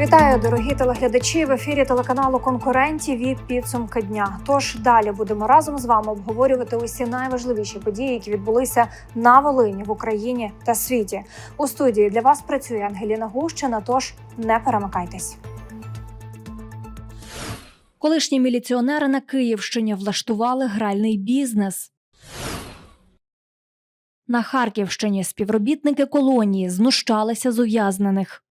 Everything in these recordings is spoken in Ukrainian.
Вітаю, дорогі телеглядачі. В ефірі телеканалу Конкурентів і підсумки дня. Тож далі будемо разом з вами обговорювати усі найважливіші події, які відбулися на Волині в Україні та світі. У студії для вас працює Ангеліна Гущина. Тож не перемикайтесь. Колишні міліціонери на Київщині влаштували гральний бізнес. На Харківщині співробітники колонії знущалися з ув'язнених.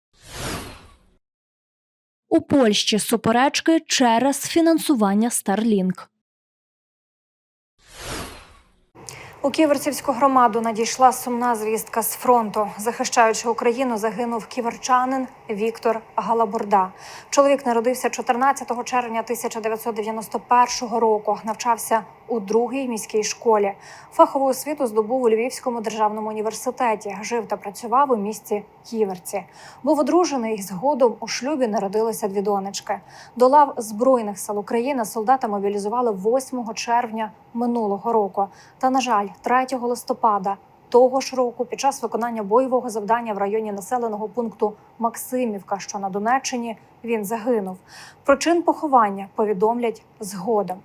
У Польщі суперечки через фінансування Starlink. У Ківерцівську громаду надійшла сумна звістка з фронту. Захищаючи Україну, загинув ківерчанин Віктор Галабурда. Чоловік народився 14 червня 1991 року. Навчався у другій міській школі. Фахову освіту здобув у Львівському державному університеті. Жив та працював у місті Ківерці. Був одружений згодом у шлюбі народилися дві донечки. До лав збройних сил України солдата мобілізували 8 червня минулого року. Та на жаль, 3 листопада того ж року, під час виконання бойового завдання в районі населеного пункту Максимівка, що на Донеччині, він загинув. Про чин поховання повідомлять згодом.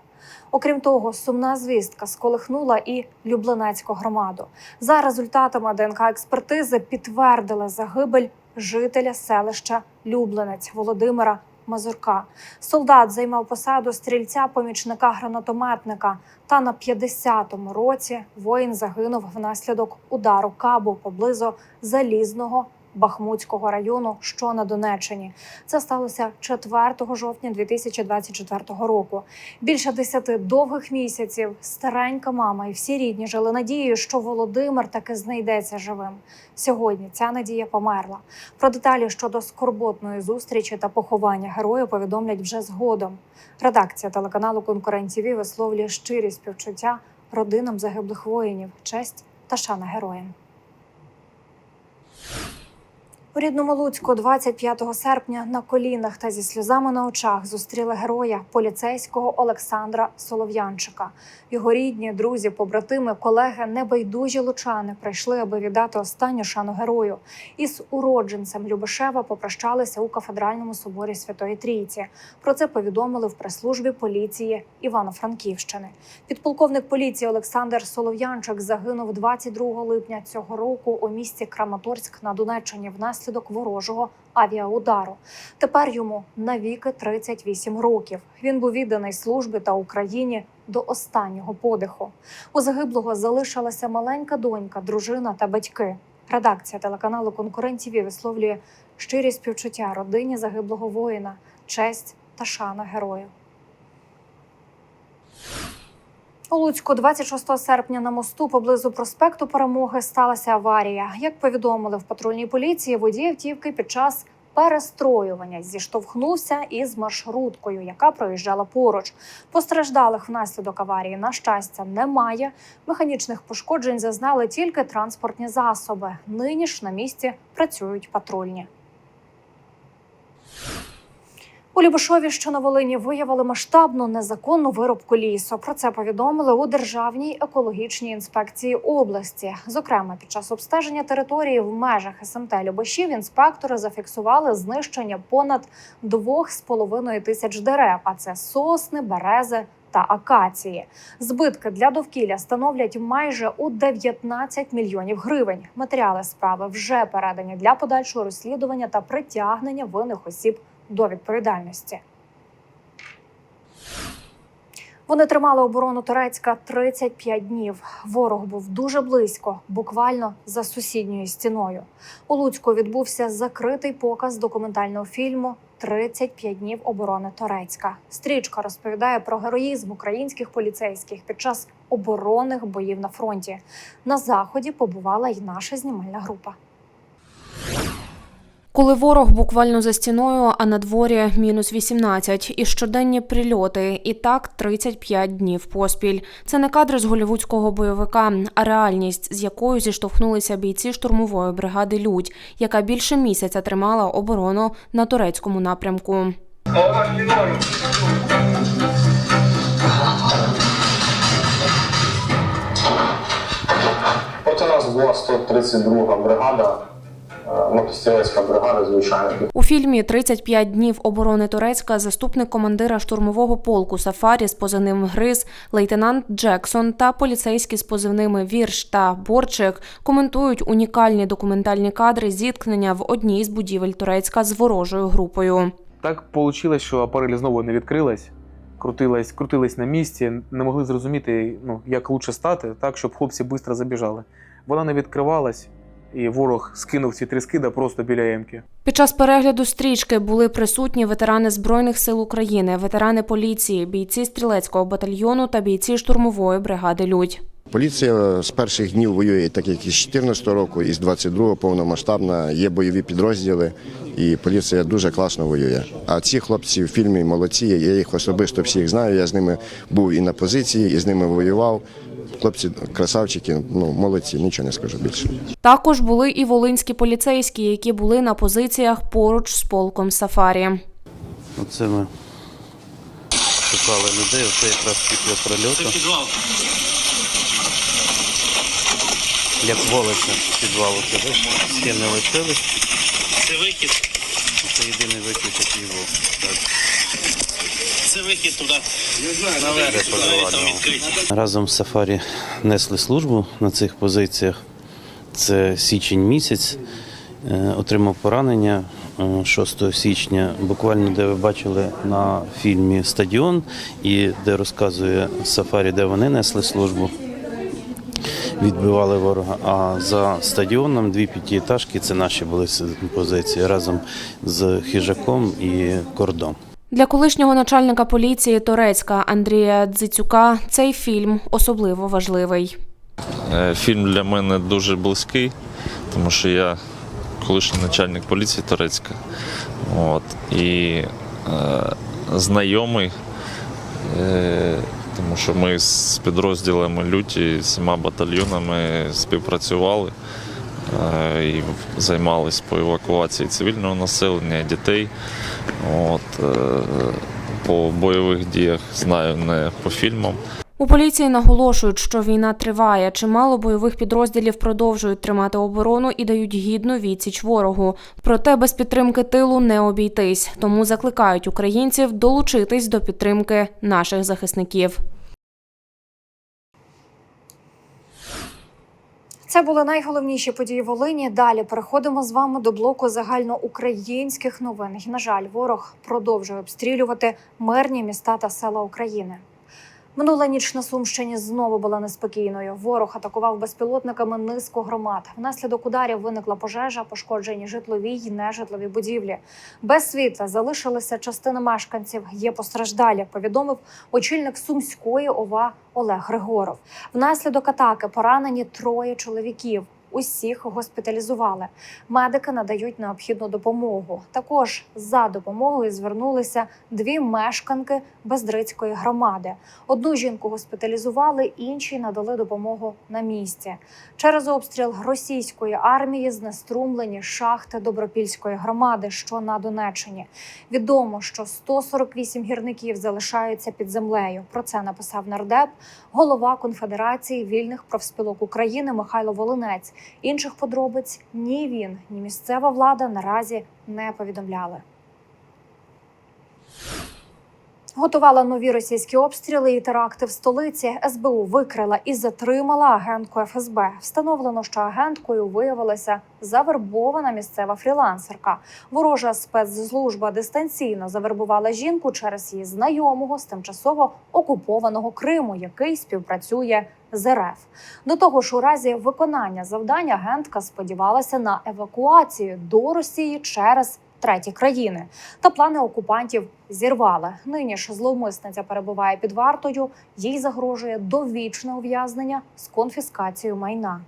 Окрім того, сумна звістка сколихнула і Люблинецьку громаду. За результатами ДНК експертизи підтвердили загибель жителя селища Люблинець Володимира Мазурка. Солдат займав посаду стрільця-помічника гранатометника. Та на 50-му році воїн загинув внаслідок удару кабу поблизу залізного. Бахмутського району, що на Донеччині, це сталося 4 жовтня 2024 року. Більше десяти довгих місяців старенька мама і всі рідні жили надією, що Володимир таки знайдеться живим. Сьогодні ця надія померла. Про деталі щодо скорботної зустрічі та поховання героя повідомлять вже згодом. Редакція телеканалу Конкурентів висловлює щирі співчуття родинам загиблих воїнів, честь та шана героям. У рідному Луцьку 25 серпня на колінах та зі сльозами на очах зустріли героя поліцейського Олександра Солов'янчика. Його рідні, друзі, побратими, колеги, небайдужі лучани прийшли, аби віддати останню шану герою. Із уродженцем Любешева попрощалися у кафедральному соборі Святої Трійці. Про це повідомили в прес-службі поліції Івано-Франківщини. Підполковник поліції Олександр Солов'янчик загинув 22 липня цього року у місті Краматорськ на Донеччині внаслідок ворожого авіаудару. Тепер йому навіки 38 років. Він був відданий службі та Україні до останнього подиху. У загиблого залишилася маленька донька, дружина та батьки. Редакція телеканалу Конкурентів висловлює щирі співчуття родині загиблого воїна, честь та шана герою. У Луцьку 26 серпня на мосту поблизу проспекту Перемоги сталася аварія. Як повідомили в патрульній поліції, водій автівки під час перестроювання зіштовхнувся із маршруткою, яка проїжджала поруч. Постраждалих внаслідок аварії, на щастя, немає. Механічних пошкоджень зазнали тільки транспортні засоби. Нині ж на місці працюють патрульні. У Любешові, що на Волині, виявили масштабну незаконну вирубку лісу. Про це повідомили у Державній екологічній інспекції області. Зокрема, під час обстеження території в межах СМТ Любешів інспектори зафіксували знищення понад 2,5 тисяч дерев. А це сосни, берези та акації. Збитки для довкілля становлять майже у 19 мільйонів гривень. Матеріали справи вже передані для подальшого розслідування та притягнення винних осіб до відповідальності. Вони тримали оборону Турецька 35 днів. Ворог був дуже близько, буквально за сусідньою стіною. У Луцьку відбувся закритий показ документального фільму «35 днів оборони Турецька. Стрічка розповідає про героїзм українських поліцейських під час оборонних боїв на фронті. На заході побувала й наша знімальна група. Коли ворог буквально за стіною, а на дворі мінус 18, і щоденні прильоти, і так 35 днів поспіль. Це не кадри з голівудського бойовика, а реальність, з якою зіштовхнулися бійці штурмової бригади Людь, яка більше місяця тримала оборону на турецькому напрямку. От у нас була 132 бригада мотострілецька бригада, звичайно. У фільмі «35 днів оборони Турецька заступник командира штурмового полку Сафарі з позивним Гриз, лейтенант Джексон та поліцейські з позивними Вірш та Борчик коментують унікальні документальні кадри зіткнення в одній з будівель Турецька з ворожою групою. Так вийшло, що апарелі знову не відкрилась, крутилась, крутилась на місці, не могли зрозуміти, ну, як краще стати, так, щоб хлопці швидко забіжали. Вона не відкривалась, і ворог скинув ці три скида просто біля емки. Під час перегляду стрічки були присутні ветерани Збройних сил України, ветерани поліції, бійці стрілецького батальйону та бійці штурмової бригади Людь. Поліція з перших днів воює, так як із 14 року, і з 22-го повномасштабна. Є бойові підрозділи, і поліція дуже класно воює. А ці хлопці в фільмі молодці. Я їх особисто всіх знаю. Я з ними був і на позиції, і з ними воював. Хлопці красавчики, ну молодці, нічого не скажу більше. Також були і волинські поліцейські, які були на позиціях поруч з полком Сафарі. Оце ми шукали людей, оце якраз після прильоту. Як волиться підвалу, це стіни лишились. Це вихід. Це єдиний вихід, який був. Так. Це вихід туди. Наверх Туди там відкриті. Разом з Сафарі несли службу на цих позиціях. Це січень місяць. Е, Отримав поранення е, 6 січня, буквально де ви бачили на фільмі Стадіон, і де розказує Сафарі, де вони несли службу. Відбивали ворога. А за стадіоном дві п'ятиэтажки це наші були позиції разом з хижаком і кордом. Для колишнього начальника поліції Торецька Андрія Дзицюка цей фільм особливо важливий. Е, Фільм для мене дуже близький, тому що я колишній начальник поліції Турецька. От, і е, знайомий, е, тому що ми з підрозділами люті, з всіма батальйонами співпрацювали е, і займалися по евакуації цивільного населення, дітей. От, е, по бойових діях знаю не по фільмам. У поліції наголошують, що війна триває. Чимало бойових підрозділів продовжують тримати оборону і дають гідну відсіч ворогу. Проте без підтримки тилу не обійтись. Тому закликають українців долучитись до підтримки наших захисників. Це були найголовніші події Волині. Далі переходимо з вами до блоку загальноукраїнських новин. І, на жаль, ворог продовжує обстрілювати мирні міста та села України. Минула ніч на Сумщині знову була неспокійною. Ворог атакував безпілотниками низку громад. Внаслідок ударів виникла пожежа, пошкоджені житлові й нежитлові будівлі. Без світла залишилася частина мешканців. Є постраждалі. Повідомив очільник сумської ОВА Олег Григоров. Внаслідок атаки поранені троє чоловіків. Усіх госпіталізували. Медики надають необхідну допомогу. Також за допомогою звернулися дві мешканки Бездрицької громади. Одну жінку госпіталізували, іншій надали допомогу на місці. Через обстріл російської армії знеструмлені шахти Добропільської громади, що на Донеччині. Відомо, що 148 гірників залишаються під землею. Про це написав нардеп, голова Конфедерації вільних профспілок України Михайло Волинець. Інших подробиць ні він, ні місцева влада наразі не повідомляли. Готувала нові російські обстріли і теракти в столиці. СБУ викрила і затримала агентку ФСБ. Встановлено, що агенткою виявилася завербована місцева фрілансерка. Ворожа спецслужба дистанційно завербувала жінку через її знайомого з тимчасово окупованого Криму, який співпрацює з РФ. До того ж, у разі виконання завдань агентка сподівалася на евакуацію до Росії через треті країни. Та плани окупантів зірвали. Нині ж зловмисниця перебуває під вартою. Їй загрожує довічне ув'язнення з конфіскацією майна.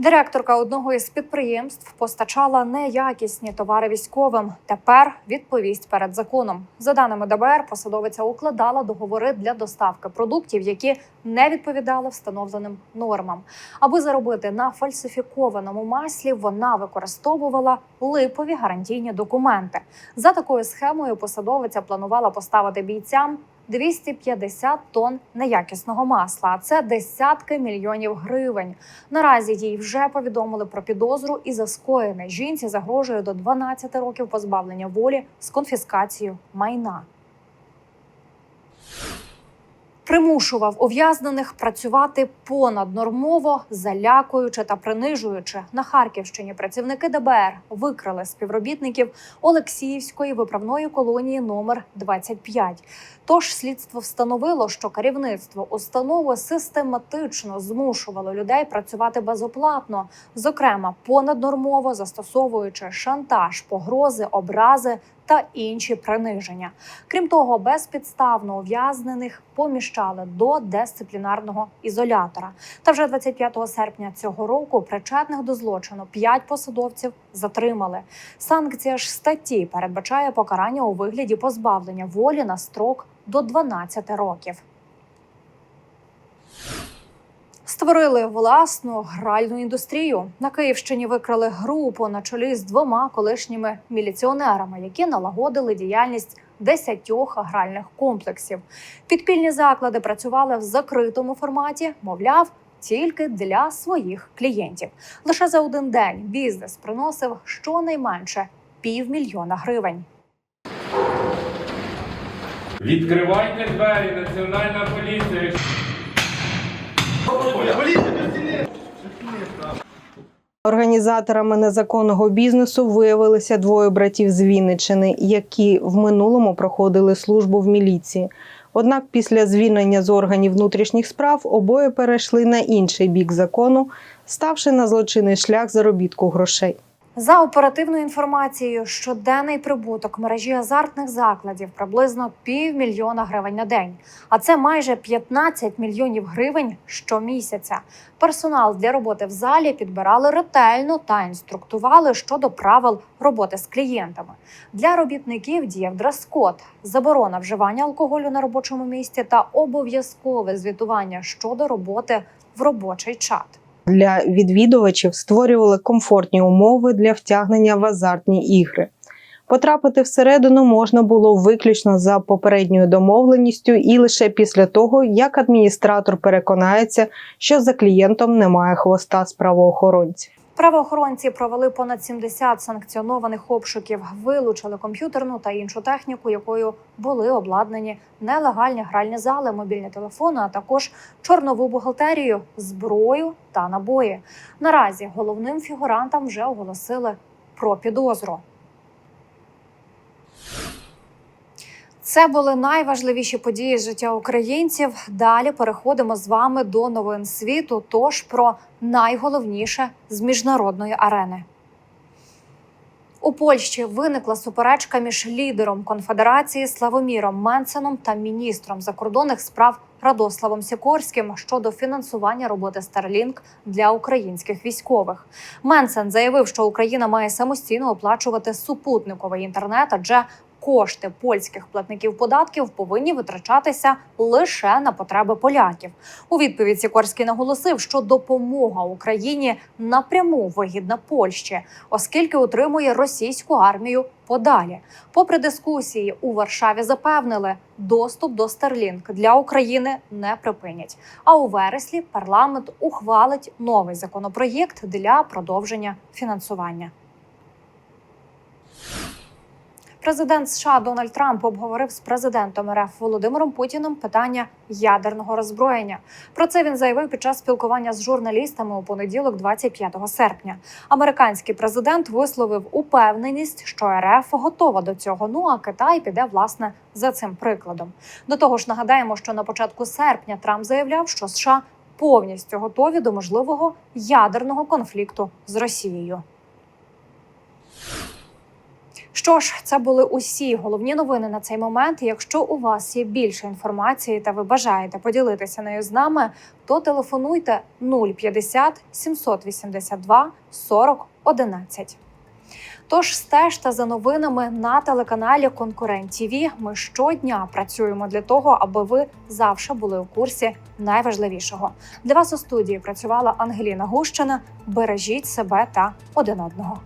Директорка одного із підприємств постачала неякісні товари військовим. Тепер відповість перед законом. За даними ДБР, посадовиця укладала договори для доставки продуктів, які не відповідали встановленим нормам. Аби заробити на фальсифікованому маслі, вона використовувала липові гарантійні документи. За такою схемою посадовиця планувала поставити бійцям 250 тонн неякісного масла. Це десятки мільйонів гривень. Наразі їй вже повідомили про підозру і за скоєне. Жінці загрожує до 12 років позбавлення волі з конфіскацією майна. Примушував ув'язнених працювати понаднормово, залякуючи та принижуючи на Харківщині. Працівники ДБР викрили співробітників Олексіївської виправної колонії номер 25. Тож слідство встановило, що керівництво установи систематично змушувало людей працювати безоплатно, зокрема понаднормово застосовуючи шантаж, погрози, образи та інші приниження. Крім того, безпідставно ув'язнених поміщали до дисциплінарного ізолятора. Та вже 25 серпня цього року причетних до злочину п'ять посадовців затримали. Санкція ж статті передбачає покарання у вигляді позбавлення волі на строк до 12 років. Створили власну гральну індустрію. На Київщині викрали групу на чолі з двома колишніми міліціонерами, які налагодили діяльність десятьох гральних комплексів. Підпільні заклади працювали в закритому форматі, мовляв, тільки для своїх клієнтів. Лише за один день бізнес приносив щонайменше півмільйона гривень. Відкривайте двері, національна поліція. Організаторами незаконного бізнесу виявилися двоє братів з Вінничини, які в минулому проходили службу в міліції. Однак після звільнення з органів внутрішніх справ обоє перейшли на інший бік закону, ставши на злочинний шлях заробітку грошей. За оперативною інформацією, щоденний прибуток мережі азартних закладів приблизно півмільйона гривень на день, а це майже 15 мільйонів гривень щомісяця. Персонал для роботи в залі підбирали ретельно та інструктували щодо правил роботи з клієнтами. Для робітників діяв дрес-код, заборона вживання алкоголю на робочому місці та обов'язкове звітування щодо роботи в робочий чат. Для відвідувачів створювали комфортні умови для втягнення в азартні ігри. Потрапити всередину можна було виключно за попередньою домовленістю і лише після того, як адміністратор переконається, що за клієнтом немає хвоста з правоохоронців. Правоохоронці провели понад 70 санкціонованих обшуків, вилучили комп'ютерну та іншу техніку, якою були обладнані нелегальні гральні зали, мобільні телефони, а також чорнову бухгалтерію, зброю та набої. Наразі головним фігурантам вже оголосили про підозру. Це були найважливіші події життя українців. Далі переходимо з вами до новин світу. Тож про найголовніше з міжнародної арени. У Польщі виникла суперечка між лідером конфедерації Славоміром Менсеном та міністром закордонних справ Радославом Сікорським щодо фінансування роботи Starlink для українських військових. Менсен заявив, що Україна має самостійно оплачувати супутниковий інтернет, адже кошти польських платників податків повинні витрачатися лише на потреби поляків. У відповідь Сікорський наголосив, що допомога Україні напряму вигідна Польщі, оскільки утримує російську армію подалі. Попри дискусії у Варшаві запевнили, доступ до Starlink для України не припинять. А у вересні парламент ухвалить новий законопроєкт для продовження фінансування. Президент США Дональд Трамп обговорив з президентом РФ Володимиром Путіним питання ядерного роззброєння. Про це він заявив під час спілкування з журналістами у понеділок, 25 серпня. Американський президент висловив упевненість, що РФ готова до цього. Ну а Китай піде власне за цим прикладом. До того ж, нагадаємо, що на початку серпня Трамп заявляв, що США повністю готові до можливого ядерного конфлікту з Росією. Що ж, це були усі головні новини на цей момент. Якщо у вас є більше інформації та ви бажаєте поділитися нею з нами, то телефонуйте 050 782 40 11. Тож стежте за новинами на телеканалі Конкурент ТІВІ. Ми щодня працюємо для того, аби ви завжди були у курсі найважливішого. Для вас у студії працювала Ангеліна Гущина. Бережіть себе та один одного.